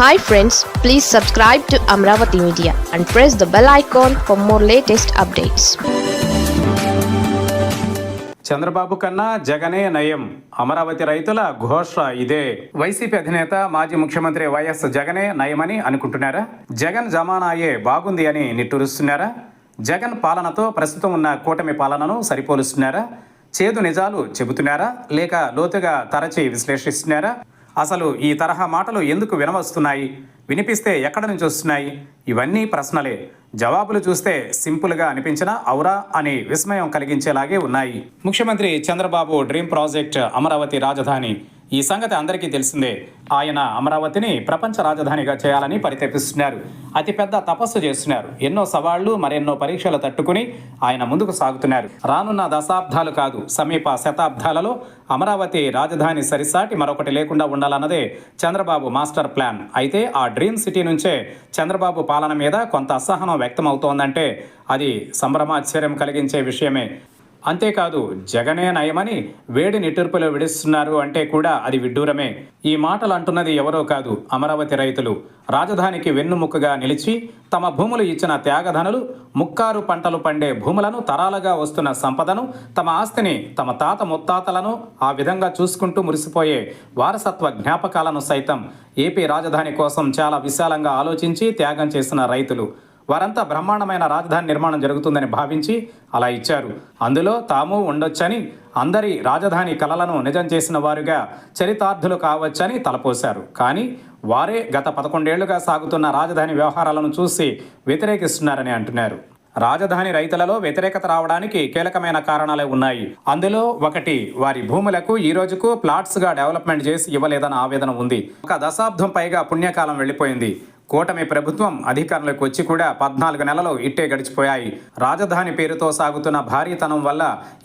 Hi friends please subscribe to Amaravati media and press the bell icon for more latest updates Chandrababu కన్నా జగనే నయం. అమరావతి రైతుల ఘోష ఇదే. వైసీపీ అధినేత మాజీ ముఖ్యమంత్రి వైఎస్ జగనే నయమని అనుకుంటున్నారా? జగన్ జమానాయే బాగుంది అని నిట్టూరుస్తున్నారా? జగన్ పాలనతో ప్రస్తుతం ఉన్న కూటమి పాలనను సరిపోలుస్తున్నారా? చేదు నిజాలు చెబుతున్నారా? లేక లోతుగా తరచి విశ్లేషిస్తున్నారా? అసలు ఈ తరహా మాటలు ఎందుకు వినవస్తున్నాయి? వినిపిస్తే ఎక్కడి నుంచి వస్తున్నాయి? ఇవన్నీ ప్రశ్నలే. జవాబులు చూస్తే సింపుల్గా అనిపించినా ఔరా అని విస్మయం కలిగించేలాగే ఉన్నాయి. ముఖ్యమంత్రి చంద్రబాబు డ్రీమ్ ప్రాజెక్ట్ అమరావతి రాజధాని ఈ సంగతి అందరికీ తెలిసిందే. ఆయన అమరావతిని ప్రపంచ రాజధానిగా చేయాలని పరితపిస్తున్నారు. అతిపెద్ద తపస్సు చేస్తున్నారు. ఎన్నో సవాళ్ళు మరెన్నో పరీక్షలు తట్టుకుని ఆయన ముందుకు సాగుతున్నారు. రానున్న దశాబ్దాలు కాదు సమీప శతాబ్దాలలో అమరావతి రాజధాని సరిసాటి మరొకటి లేకుండా ఉండాలన్నదే చంద్రబాబు మాస్టర్ ప్లాన్. అయితే ఆ డ్రీమ్ సిటీ నుంచే చంద్రబాబు పాలన మీద కొంత అసహనం వ్యక్తమవుతోందంటే అది సంభ్రమాశ్చర్యం కలిగించే విషయమే. అంతేకాదు జగనే నయమని వేడి నిట్టూర్పులు విడుస్తున్నారు అంటే కూడా అది విడ్డూరమే. ఈ మాటలు అంటున్నది ఎవరో కాదు అమరావతి రైతులు. రాజధానికి వెన్నుముక్కగా నిలిచి తమ భూములు ఇచ్చిన త్యాగధనులు ముక్కారు పంటలు పండే భూములను తరాలుగా వస్తున్న సంపదను తమ ఆస్తిని తమ తాత ముత్తాతలను ఆ విధంగా చూసుకుంటూ మురిసిపోయే వారసత్వ జ్ఞాపకాలను సైతం ఏపీ రాజధాని కోసం చాలా విశాలంగా ఆలోచించి త్యాగం చేసిన రైతులు. వారంతా బ్రహ్మాండమైన రాజధాని నిర్మాణం జరుగుతుందని భావించి అలా ఇచ్చారు. అందులో తాము ఉండొచ్చని అందరి రాజధాని కలలను నిజం చేసిన వారుగా చరితార్థులు కావచ్చని తలపోశారు. కానీ వారే గత పదకొండేళ్ళుగా సాగుతున్న రాజధాని వ్యవహారాలను చూసి వ్యతిరేకిస్తున్నారని అంటున్నారు. రాజధాని రైతులలో వ్యతిరేకత రావడానికి కీలకమైన కారణాలే ఉన్నాయి. అందులో ఒకటి వారి భూములకు ఈ రోజుకు ప్లాట్స్గా డెవలప్మెంట్ చేసి ఇవ్వలేదన్న ఆవేదన ఉంది. ఒక దశాబ్దం పైగా పుణ్యకాలం వెళ్ళిపోయింది. కూటమి ప్రభుత్వం అధికారంలోకి వచ్చి కూడా పద్నాలుగు నెలలు ఇట్టే గడిచిపోయాయి. రాజధాని పేరుతో సాగుతున్న భారీతనం వల్ల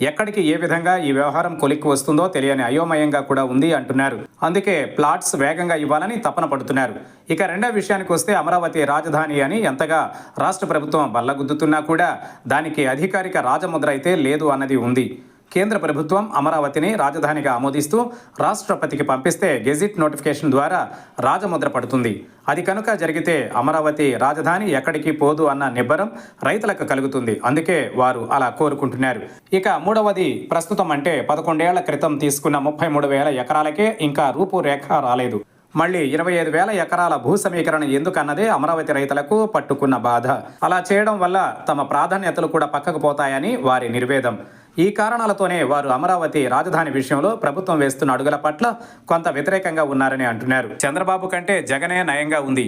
ఎక్కడికి ఏ విధంగా ఈ వ్యవహారం కొలిక్కి వస్తుందో తెలియని అయోమయంగా కూడా ఉంది అంటున్నారు. అందుకే ప్లాట్స్ వేగంగా ఇవ్వాలని తపన పడుతున్నారు. ఇక రెండో విషయానికి వస్తే అమరావతి రాజధాని అని ఎంతగా రాష్ట్ర ప్రభుత్వం బల్లగుద్దుతున్నా కూడా దానికి అధికారిక రాజముద్ర అయితే లేదు అన్నది ఉంది. కేంద్ర ప్రభుత్వం అమరావతిని రాజధానిగా ఆమోదిస్తూ రాష్ట్రపతికి పంపిస్తే గెజిట్ నోటిఫికేషన్ ద్వారా రాజముద్ర పడుతుంది. అది కనుక జరిగితే అమరావతి రాజధాని ఎక్కడికి పోదు అన్న నిబ్బరం రైతులకు కలుగుతుంది. అందుకే వారు అలా కోరుకుంటున్నారు. ఇక మూడవది ప్రస్తుతం అంటే పదకొండేళ్ళ క్రితం తీసుకున్న ముప్పై మూడు వేల ఎకరాలకే ఇంకా రూపురేఖ రాలేదు. మళ్ళీ ఇరవై ఐదు వేల ఎకరాల భూ సమీకరణ ఎందుకన్నదే అమరావతి రైతులకు పట్టుకున్న బాధ. అలా చేయడం వల్ల తమ ప్రాధాన్యతలు కూడా పక్కకు పోతాయని వారి నిర్వేదం. ఈ కారణాలతోనే వారు అమరావతి రాజధాని విషయంలో ప్రభుత్వం వేస్తున్న అడుగుల పట్ల కొంత వ్యతిరేకంగా ఉన్నారని అంటున్నారు. చంద్రబాబు కంటే జగనే నయంగా ఉంది.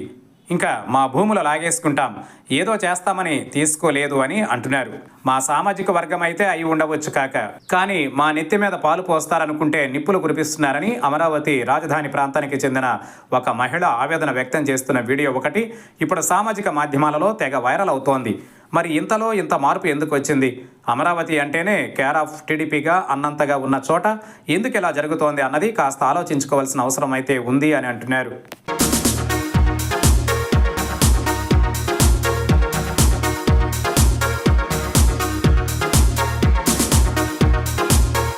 ఇంకా మా భూములు లాగేసుకుంటాం. ఏదో చేస్తామని తీసుకోలేదు అని అంటున్నారు. మా సామాజిక వర్గం అయితే అయి ఉండవచ్చు కాక. కానీ మా నెత్తి మీద పాలు పోస్తారనుకుంటే నిప్పులు కురిపిస్తున్నారని అమరావతి రాజధాని ప్రాంతానికి చెందిన ఒక మహిళ ఆవేదన వ్యక్తం చేస్తున్న వీడియో ఒకటి ఇప్పుడు సామాజిక మాధ్యమాలలో తెగ వైరల్ అవుతోంది. మరి ఇంతలో ఇంత మార్పు ఎందుకు వచ్చింది? అమరావతి అంటేనే కేర్ ఆఫ్ టీడీపీగా అన్నంతగా ఉన్న చోట ఎందుకు ఇలా జరుగుతోంది అన్నది కాస్త ఆలోచించుకోవాల్సిన అవసరం అయితే ఉంది అని అంటున్నారు.